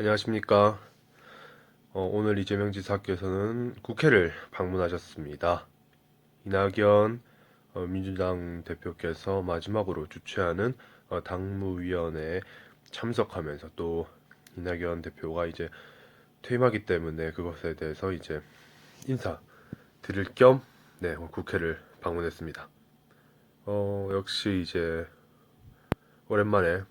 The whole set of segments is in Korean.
안녕하십니까. 어, 오늘 이재명 지사께서는 국회를 방문하셨습니다. 이낙연 어, 민주당 대표께서 마지막으로 주최하는 어, 당무위원회에 참석하면서 또 이낙연 대표가 이제 퇴임하기 때문에 그것에 대해서 이제 인사 드릴 겸 네, 국회를 방문했습니다. 어, 역시 이제 오랜만에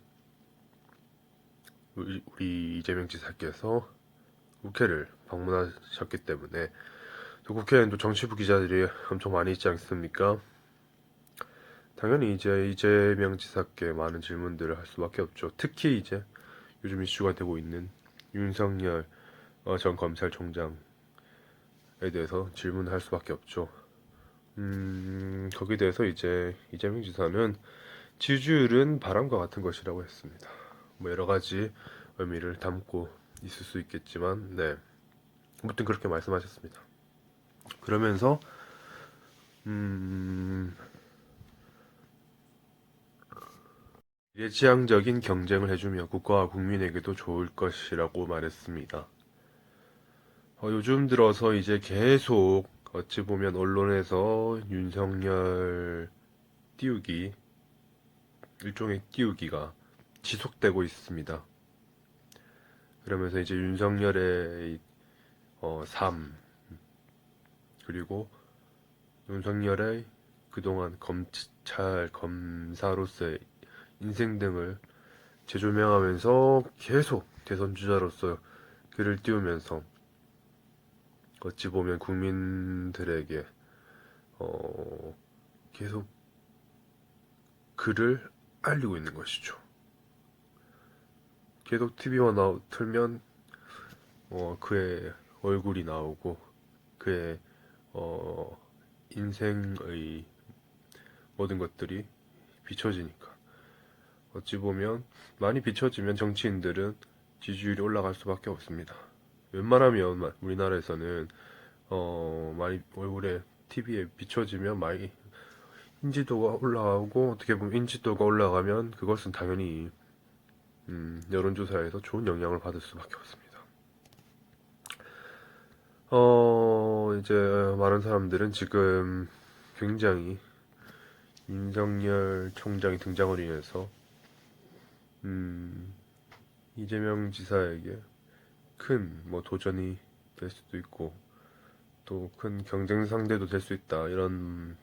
우리, 이재명 지사께서 국회를 방문하셨기 때문에 또 국회에는 또 정치부 기자들이 엄청 많이 있지 않습니까? 당연히 이제 이재명 지사께 많은 질문들을 할 수밖에 없죠. 특히 이제 요즘 이슈가 되고 있는 윤석열 어, 전 검찰총장에 대해서 질문할 수밖에 없죠. 음, 거기에 대해서 이제 이재명 지사는 지지율은 바람과 같은 것이라고 했습니다. 뭐 여러 가지 의미를 담고 있을 수 있겠지만, 네. 아무튼 그렇게 말씀하셨습니다. 그러면서, 음, 미래지향적인 경쟁을 해주며 국가와 국민에게도 좋을 것이라고 말했습니다. 어, 요즘 들어서 이제 계속 어찌 보면 언론에서 윤석열 띄우기, 일종의 띄우기가 지속되고 있습니다. 그러면서 이제 윤석열의 어, 삶 그리고 윤석열의 그동안 검찰 검사로서의 인생 등을 재조명하면서 계속 대선 주자로서 글을 띄우면서 어찌 보면 국민들에게 어, 계속 글을 알리고 있는 것이죠. 계속 TV만 나오, 틀면 어, 그의 얼굴이 나오고 그의 어, 인생의 모든 것들이 비춰지니까 어찌 보면 많이 비춰지면 정치인들은 지지율이 올라갈 수밖에 없습니다. 웬만하면 마- 우리나라에서는 어, 많이 얼굴에 TV에 비춰지면 많이 인지도가 올라가고 어떻게 보면 인지도가 올라가면 그것은 당연히 음, 여론조사에서 좋은 영향을 받을 수밖에 없습니다. 어, 이제 많은 사람들은 지금 굉장히 윤석열 총장이 등장으로 인해서 음, 이재명 지사에게 큰 뭐 도전이 될 수도 있고 또 큰 경쟁 상대도 될 수 있다 이런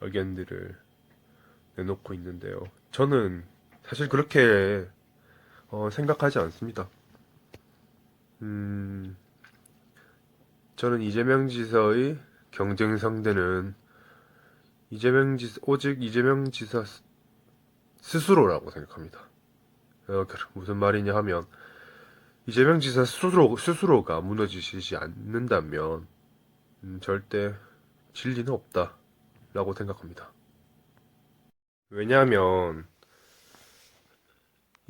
의견들을 내놓고 있는데요. 저는 사실 그렇게 어, 생각하지 않습니다. 음, 저는 이재명 지사의 경쟁 상대는 이재명 지사, 오직 이재명 지사 스- 스스로라고 생각합니다. 어, 그- 무슨 말이냐 하면, 이재명 지사 스스로, 스스로가 무너지시지 않는다면, 음, 절대 진리는 없다라고 생각합니다. 왜냐하면,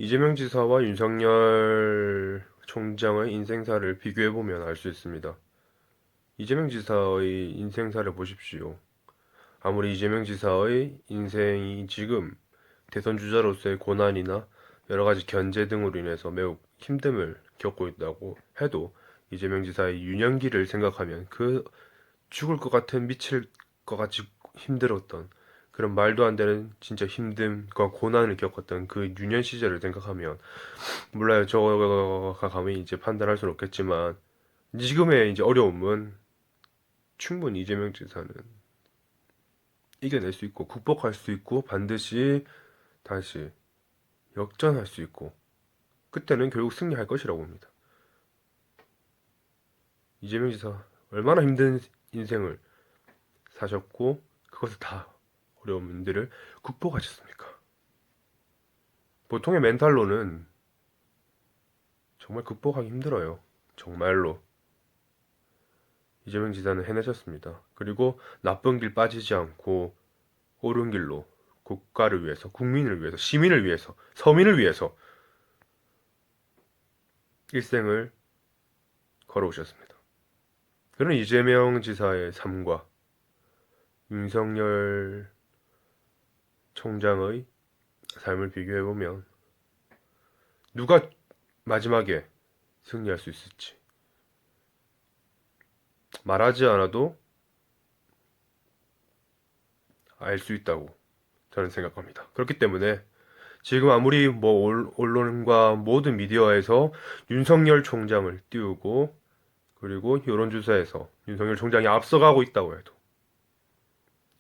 이재명 지사와 윤석열 총장의 인생사를 비교해보면 알 수 있습니다. 이재명 지사의 인생사를 보십시오. 아무리 이재명 지사의 인생이 지금 대선 주자로서의 고난이나 여러 가지 견제 등으로 인해서 매우 힘듦을 겪고 있다고 해도 이재명 지사의 유년기를 생각하면 그 죽을 것 같은 미칠 것 같이 힘들었던 그런 말도 안 되는 진짜 힘듦과 고난을 겪었던 그 유년 시절을 생각하면 몰라요 저가 감히 이제 판단할 수는 없겠지만 지금의 이제 어려움은 충분히 이재명 지사는 이겨낼 수 있고 극복할 수 있고 반드시 다시 역전할 수 있고 그때는 결국 승리할 것이라고 봅니다. 이재명 지사 얼마나 힘든 인생을 사셨고 그것을 다 어려움들을 극복하셨습니까? 보통의 멘탈로는 정말 극복하기 힘들어요. 정말로. 이재명 지사는 해내셨습니다. 그리고 나쁜 길 빠지지 않고 옳은 길로 국가를 위해서, 국민을 위해서, 시민을 위해서, 서민을 위해서 일생을 걸어오셨습니다. 그런 이재명 지사의 삶과 윤석열 총장의 삶을 비교해 보면 누가 마지막에 승리할 수 있을지. 말하지 않아도 알 수 있다고 저는 생각합니다. 그렇기 때문에 지금 아무리 뭐 올- 언론과 모든 미디어에서 윤석열 총장을 띄우고 그리고 여론조사에서 윤석열 총장이 앞서가고 있다고 해도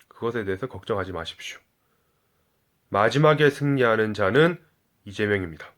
그것에 대해서 걱정하지 마십시오. 마지막에 승리하는 자는 이재명입니다.